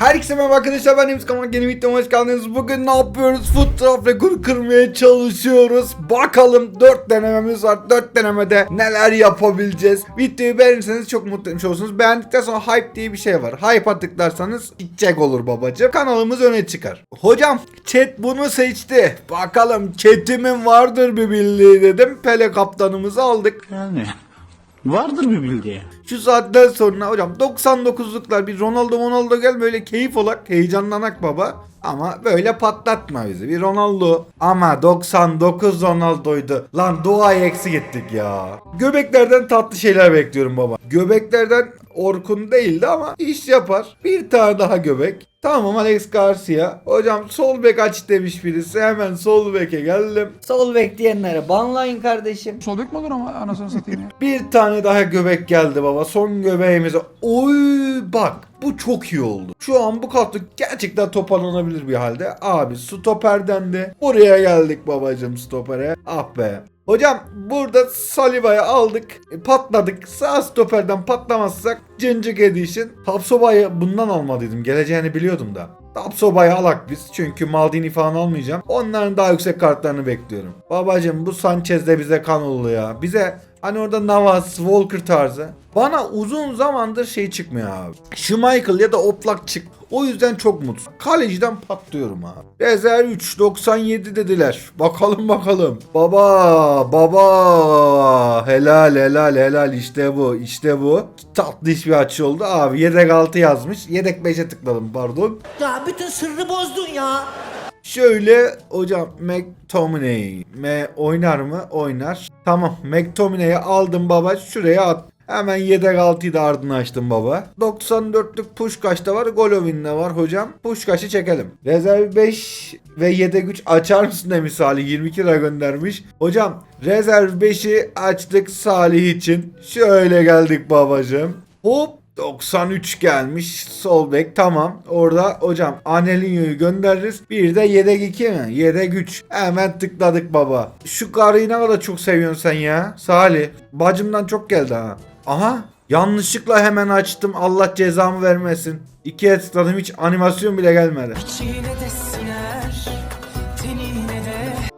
Herkese merhaba arkadaşlar ben Deniz Kamak yeni videoma hoş geldiniz. Bugün ne yapıyoruz? Foot traf rekoru kırmaya çalışıyoruz. Bakalım 4 denememiz var. 4 denemede neler yapabileceğiz? Videoyu beğenirseniz çok mutlu etmiş olursunuz. Beğendikten sonra hype diye bir şey var. Hype'a tıklarsanız içecek olur babacığım. Kanalımız öne çıkar. Hocam chat bunu seçti. Bakalım chat'imin vardır bir bildiği dedim. Pele kaptanımızı aldık. Yani vardır bir bildiği. Şu saatten sonra hocam 99'luklar bir Ronaldo Ronaldo gel böyle keyif olak heyecanlanak baba. Ama böyle patlatma bizi. Bir Ronaldo ama 99 Ronaldo'ydu. Lan duayı eksik ettik ya. Göbeklerden tatlı şeyler bekliyorum baba. Göbeklerden Orkun değildi ama iş yapar. Bir tane daha göbek. Tamam Alex Garcia. Hocam sol bek aç demiş birisi. Hemen sol beke geldim. Sol bek diyenlere banlayın kardeşim. Sol bek mi olur ama anasını satayım ya. Bir tane daha göbek geldi baba. Son göbeğimize. Oy bak bu çok iyi oldu. Şu an bu kadro gerçekten toparlanabilir bir halde. Abi stoperden de buraya geldik babacım stopere. Ah be. Hocam burada Saliva'yı aldık. e, Patladık. Sağ stoperden patlamazsak Cincik Edition. Tapsoba'yı bundan almadıydım. Geleceğini biliyordum da. Tapsoba'yı alak biz. Çünkü Maldini falan almayacağım. Onların daha yüksek kartlarını bekliyorum. Babacım bu Sanchez de bize kan oldu ya. Bize Hani orada Navas, Walker tarzı. Bana uzun zamandır şey çıkmıyor abi. Schmeichel ya da Oplak çık. O yüzden çok mutsuz. Kaleciden patlıyorum abi. Rezerv 3, 97 dediler. Bakalım bakalım. Baba, baba. Helal helal helal işte bu işte bu. Tatlı iş bir açı oldu. Abi yedek 6 yazmış. Yedek 5'e tıkladım pardon. Ya bütün sırrı bozdun ya. Şöyle hocam McTominay me oynar mı? Oynar. Tamam McTominay'i aldım baba şuraya at. Hemen yedek 6'yı da ardına açtım baba. 94'lük Puşkaş da var. Golovin de var hocam. Puşkaş'ı çekelim. Rezerv 5 ve yedek 3 açar mısın demiş Salih. 22 lira göndermiş. Hocam rezerv 5'i açtık Salih için. Şöyle geldik babacığım. Hop 93 gelmiş sol bek tamam. Orada hocam Anelinho'yu göndeririz. Bir de yedek 2 mi? Yedek 3. Hemen tıkladık baba. Şu karıyı ne kadar çok seviyorsun sen ya. Salih. Bacımdan çok geldi ha. Aha. Yanlışlıkla hemen açtım. Allah cezamı vermesin. İkiye tıkladım hiç animasyon bile gelmedi.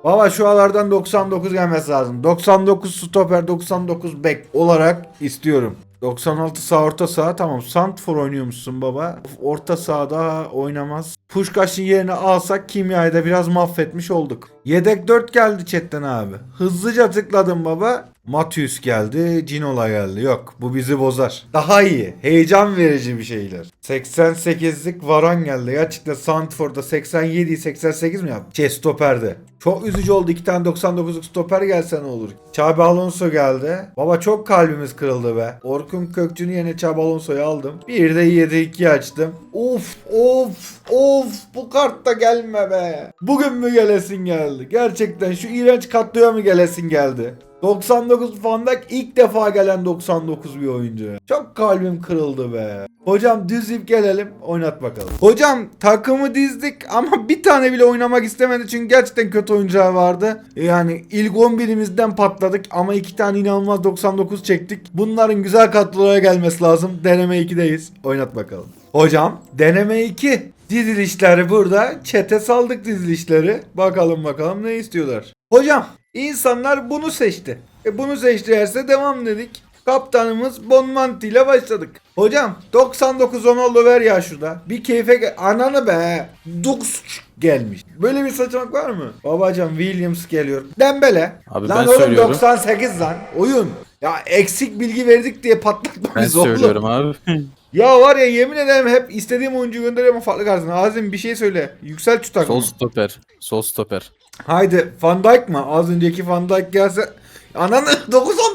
Baba şu alardan 99 gelmesi lazım. 99 stoper 99 bek olarak istiyorum. 96 sağ orta saha tamam. Santfor oynuyormuşsun baba. Orta sahada oynamaz. Puşkaş'ın yerine alsak kimyayı da biraz mahvetmiş olduk. Yedek 4 geldi chatten abi. Hızlıca tıkladım baba. Matius geldi, Cinola geldi. Yok bu bizi bozar. Daha iyi. Heyecan verici bir şeyler. 88'lik Varan geldi. Gerçekten Santfor'da 87 88 mi yaptı? Şey stoperde. Çok üzücü oldu. iki tane 99'luk stoper gelse ne olur? Xabi Alonso geldi. Baba çok kalbimiz kırıldı be. Orkun Kökçü'nün yerine Xabi Alonso'yu aldım. Bir de 7-2 açtım. Of of of bu kartta gelme be. Bugün mü gelesin geldi? Gerçekten şu iğrenç katlıya mı gelesin geldi? 99 Van ilk defa gelen 99 bir oyuncu. Çok kalbim kırıldı be. Hocam düz ip gelelim oynat bakalım. Hocam takımı dizdik ama bir tane bile oynamak istemedi çünkü gerçekten kötü oyuncağı vardı. Yani ilk 11'imizden patladık ama iki tane inanılmaz 99 çektik. Bunların güzel kadrolara gelmesi lazım. Deneme 2'deyiz. Oynat bakalım. Hocam deneme 2. Dizilişleri burada. Çete saldık dizilişleri. Bakalım bakalım ne istiyorlar. Hocam insanlar bunu seçti. E bunu seçtilerse devam dedik. Kaptanımız Bonmanti ile başladık. Hocam 99 Ronaldo ver ya şurada. Bir keyfe gel. Ananı be. Dux gelmiş. Böyle bir saçmalık var mı? Babacan Williams geliyor. Dembele. Abi lan ben oğlum söylüyorum. 98 lan. Oyun. Ya eksik bilgi verdik diye patlatma Ben bizi oğlum. söylüyorum abi. Ya var ya yemin ederim hep istediğim oyuncu gönderiyorum farklı karşısına. Azim bir şey söyle. Yükselt şu takımı. Sol stoper. Sol stoper. Haydi Van Dijk mı? Az önceki Van Dijk gelse... Ananı 9-19 demedim.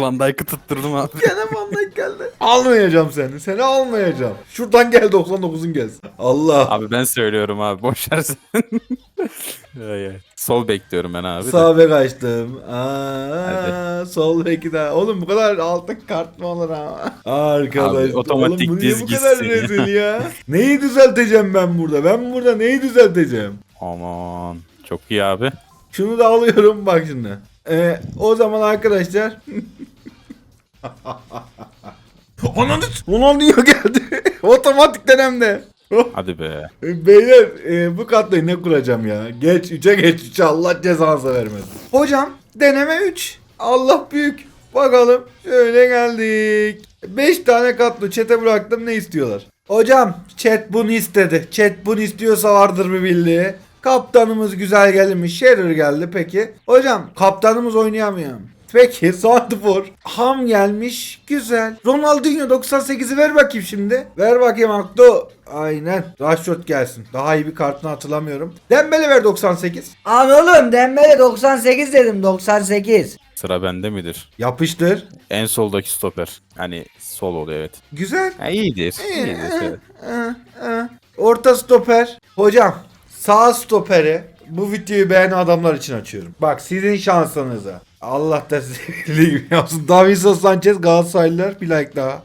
Van Dijk'ı tutturdum abi. Gene Van Dijk geldi. Almayacağım seni. Seni almayacağım. Şuradan gel 99'un gelsin. Allah. Abi ben söylüyorum abi. Boş ver sen. Ay, ay. Sol bekliyorum ben abi. de. Sağ bek açtım. Aa, sol beki de. Oğlum bu kadar altın kart mı olur ama? Arkadaş. Abi, otomatik oğlum bu niye bu kadar ya. rezil ya? neyi düzelteceğim ben burada? Ben burada neyi düzelteceğim? Aman. Çok iyi abi. Şunu da alıyorum bak şimdi. Ee, o zaman arkadaşlar Ananı Ronaldinho geldi. Otomatik denemde. Hadi be. Beyler e, bu katlayı ne kuracağım ya? Geç 3'e geç 3'e Allah cezanızı vermesin. Hocam deneme 3. Allah büyük. Bakalım şöyle geldik. 5 tane katlı çete bıraktım ne istiyorlar? Hocam chat bunu istedi. Chat bunu istiyorsa vardır bir bildiği. Kaptanımız güzel gelmiş. Shearer geldi peki. Hocam kaptanımız oynayamıyor. Peki Santifor. Ham gelmiş. Güzel. Ronaldinho 98'i ver bakayım şimdi. Ver bakayım Akdo. Aynen. Rashford gelsin. Daha iyi bir kartını hatırlamıyorum. Dembele ver 98. Abi oğlum Dembele 98 dedim 98. Sıra bende midir? Yapıştır. En soldaki stoper. Hani sol oluyor evet. Güzel. Ha, iyidir. iyidir evet. Orta stoper. Hocam sağ stoperi bu videoyu beğenen adamlar için açıyorum. Bak sizin şansınıza. Allah da bildiği gibi yapsın. Davinson Sanchez Galatasaraylılar bir like daha.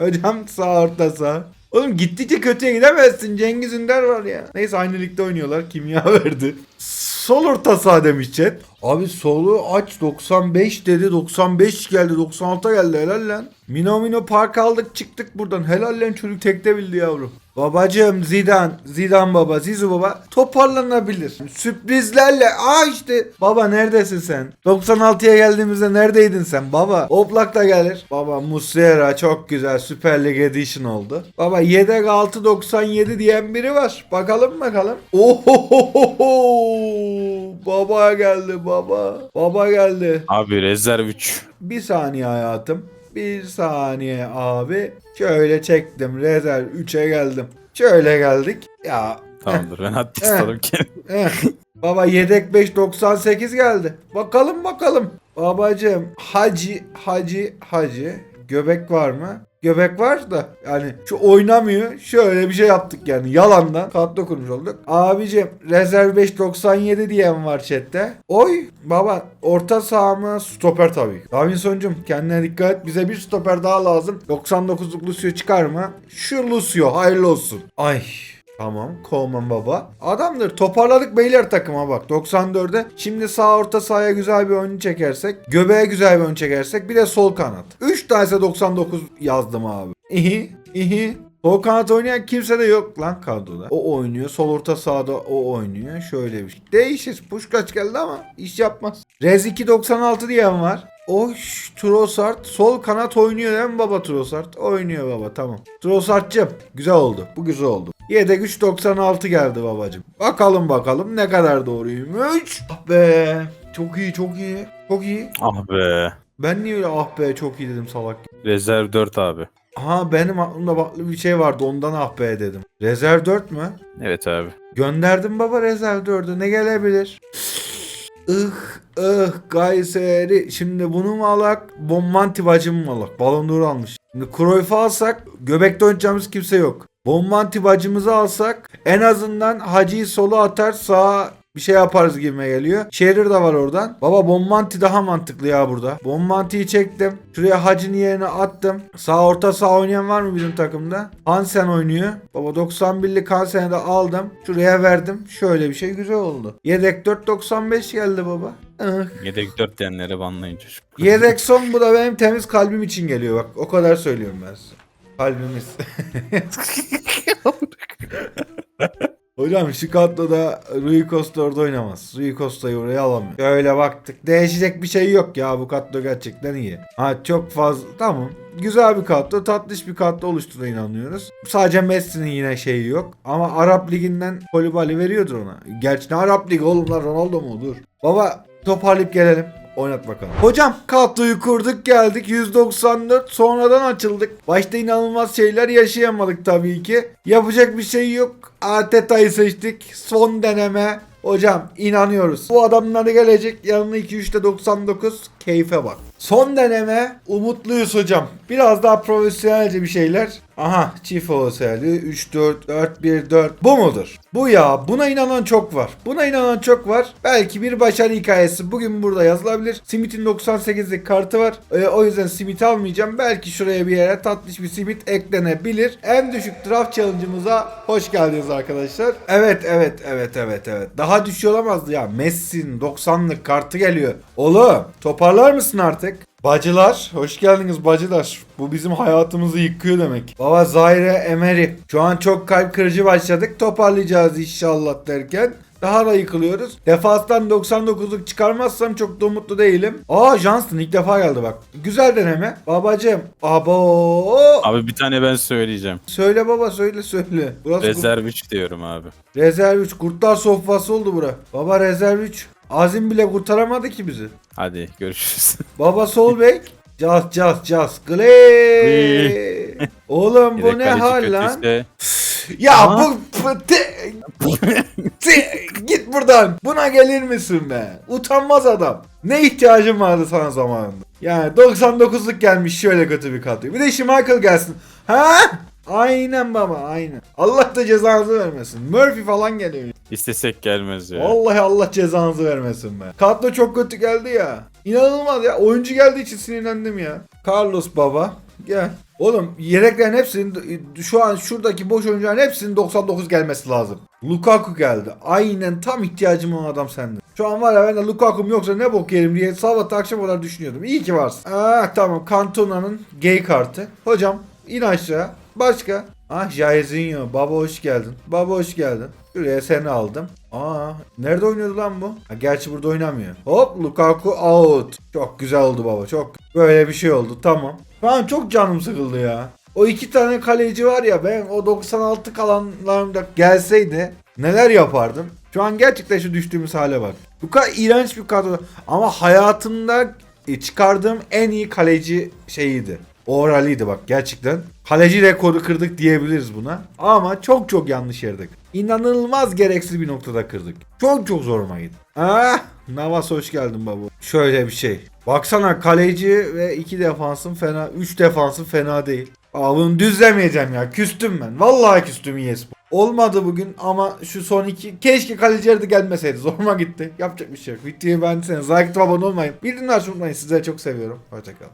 Hocam sağ orta sağ. Oğlum gittikçe kötüye gidemezsin. Cengiz Ünder var ya. Neyse aynı ligde oynuyorlar. Kimya verdi. Sol orta saha demiş chat. Abi solu aç 95 dedi. 95 geldi. 96'a geldi. Helal lan. Mino Mino park aldık çıktık buradan. Helal lan çocuk tekte bildi yavrum. Babacım Zidane, Zidane baba, Zizu baba toparlanabilir. Sürprizlerle. Aa işte. Baba neredesin sen? 96'ya geldiğimizde neredeydin sen baba? Oblak da gelir. Baba Muslera çok güzel Süper Lig Edition oldu. Baba yedek 6.97 diyen biri var. Bakalım bakalım. Ohohoho. Baba geldi baba. Baba geldi. Abi rezerv 3. Bir saniye hayatım. Bir saniye abi. Şöyle çektim. Rezerv 3'e geldim. Şöyle geldik. Ya Tamamdır ben hatta Eh. istedim kendimi. eh. Baba yedek 5.98 geldi. Bakalım bakalım. Babacım hacı hacı hacı. Göbek var mı? Göbek var da yani şu oynamıyor. Şöyle bir şey yaptık yani yalandan kadro kurmuş olduk. Abicim rezerv 5.97 diyen var chatte. Oy baba orta saha mı stoper tabii. Davinson'cum kendine dikkat et. Bize bir stoper daha lazım. 99'luk Lucio çıkar mı? Şu Lucio hayırlı olsun. Ay Tamam Coleman baba. Adamdır toparladık beyler takıma bak 94'e. Şimdi sağ orta sahaya güzel bir oyuncu çekersek. Göbeğe güzel bir oyuncu çekersek. Bir de sol kanat. 3 tanesi 99 yazdım abi. İhi ihi. Sol kanat oynayan kimse de yok lan kadroda. O oynuyor. Sol orta sahada o oynuyor. Şöyle bir şey. Değişir. Puşkaç geldi ama iş yapmaz. Rez 296 diyen var. Oş Trossard sol kanat oynuyor değil mi baba Trossard? Oynuyor baba tamam. Trossard'cım güzel oldu. Bu güzel oldu. Yedek 3.96 geldi babacım. Bakalım bakalım ne kadar doğruymuş. Ah be. Çok iyi çok iyi. Çok iyi. Ah be. Ben niye öyle ah be çok iyi dedim salak. Rezerv 4 abi. Aha benim aklımda farklı bir şey vardı ondan ah be dedim. Rezerv 4 mü? Evet abi. Gönderdim baba rezerv 4'ü ne gelebilir? Ih ih Kayseri. Şimdi bunu mu alak? Bommanti bacım mı alak? Balon almış. Şimdi Cruyff'u alsak göbekte oynayacağımız kimse yok. Bommanti bacımızı alsak en azından Hacı'yı sola atar sağa bir şey yaparız gibime geliyor. Shearer da var oradan. Baba Bommanti daha mantıklı ya burada. Bommanti'yi çektim. Şuraya Hacı'nın yerine attım. Sağ orta sağ oynayan var mı bizim takımda? Hansen oynuyor. Baba 91'lik Hansen'i de aldım. Şuraya verdim. Şöyle bir şey güzel oldu. Yedek 4.95 geldi baba. Yedek 4 diyenlere banlayın çocuk. Yedek son bu da benim temiz kalbim için geliyor bak. O kadar söylüyorum ben size. Kalbimiz. Hocam şu kadroda Rui Costa orada oynamaz. Rui Costa'yı oraya alamıyor. Şöyle baktık. Değişecek bir şey yok ya bu kadro gerçekten iyi. Ha çok fazla tamam. Güzel bir kadro, tatlış bir kadro oluştuğuna inanıyoruz. Sadece Messi'nin yine şeyi yok. Ama Arap Ligi'nden Kolibali veriyordur ona. Gerçi ne Arap Ligi oğlum lan Ronaldo mu? Dur. Baba toparlayıp gelelim. Oynat bakalım. Hocam kadroyu kurduk geldik 194 sonradan açıldık. Başta inanılmaz şeyler yaşayamadık tabii ki. Yapacak bir şey yok. Arteta'yı seçtik. Son deneme. Hocam inanıyoruz. Bu adamlar gelecek. Yanına 2-3'te 99. Keyfe bak. Son deneme. Umutluyuz hocam. Biraz daha profesyonelce bir şeyler. Aha çift olsaydı 3 4 4 1 4 bu mudur? Bu ya buna inanan çok var. Buna inanan çok var. Belki bir başarı hikayesi bugün burada yazılabilir. Simit'in 98'lik kartı var. Ee, o yüzden Simit almayacağım. Belki şuraya bir yere tatlış bir Simit eklenebilir. En düşük draft challenge'ımıza hoş geldiniz arkadaşlar. Evet evet evet evet evet. Daha düşüyor olamazdı ya. Messi'nin 90'lık kartı geliyor. Oğlum toparlar mısın artık? Bacılar, hoş geldiniz bacılar. Bu bizim hayatımızı yıkıyor demek. Baba Zaire Emery. Şu an çok kalp kırıcı başladık. Toparlayacağız inşallah derken. Daha da yıkılıyoruz. Defanstan 99'luk çıkarmazsam çok da umutlu değilim. Aa Johnston ilk defa geldi bak. Güzel deneme. Babacım. Abo. Abi bir tane ben söyleyeceğim. Söyle baba söyle söyle. Burası Rezerv 3 diyorum abi. Rezerv 3. Kurtlar sofrası oldu bura. Baba rezerv 3. Azim bile kurtaramadı ki bizi. Hadi görüşürüz. Baba sol bek. Cas cas cas. Gley. Oğlum bu ne hal lan? Ya Aa. bu te- te- git buradan. Buna gelir misin be? Utanmaz adam. Ne ihtiyacın vardı sana zamanında? Yani 99'luk gelmiş şöyle kötü bir kadro. Bir de Schmeichel gelsin. Ha? Aynen baba aynen. Allah da cezanızı vermesin. Murphy falan geliyor. İstesek gelmez ya. Vallahi Allah cezanızı vermesin be. Kadro çok kötü geldi ya. İnanılmaz ya. Oyuncu geldiği için sinirlendim ya. Carlos baba gel. Oğlum yedeklerin hepsinin şu an şuradaki boş oyuncuların hepsinin 99 gelmesi lazım. Lukaku geldi. Aynen tam ihtiyacım olan adam sende. Şu an var ya ben de Lukaku'm yoksa ne bok yerim diye sabah akşam kadar düşünüyordum. İyi ki varsın. Aa tamam Cantona'nın gay kartı. Hocam in aşağı. Başka? Ah Jairzinho. Baba hoş geldin. Baba hoş geldin. Seni aldım. Aa nerede oynuyordu lan bu? Ha, gerçi burada oynamıyor. Hop Lukaku out. Çok güzel oldu baba çok. Böyle bir şey oldu tamam. An çok canım sıkıldı ya. O iki tane kaleci var ya ben o 96 kalanlarımda gelseydi neler yapardım. Şu an gerçekten şu düştüğümüz hale bak. Bu kadar iğrenç bir kadro. Ama hayatımda çıkardığım en iyi kaleci şeyiydi. Oraliydi bak gerçekten. Kaleci rekoru kırdık diyebiliriz buna. Ama çok çok yanlış yerde. İnanılmaz gereksiz bir noktada kırdık. Çok çok zoruma gitti. Ah, Navas hoş geldin baba. Şöyle bir şey. Baksana kaleci ve iki defansın fena, üç defansın fena değil. Aa bunu düzlemeyeceğim ya. Küstüm ben. Vallahi küstüm ESPN. Olmadı bugün ama şu son iki keşke kalecileri de gelmeseydi. Zoruma gitti. Yapacak bir şey yok. Videoyu beğendiyseniz like atıp abone olmayın. Bildirimleri açmayı unutmayın. Sizleri çok seviyorum. Hoşçakalın.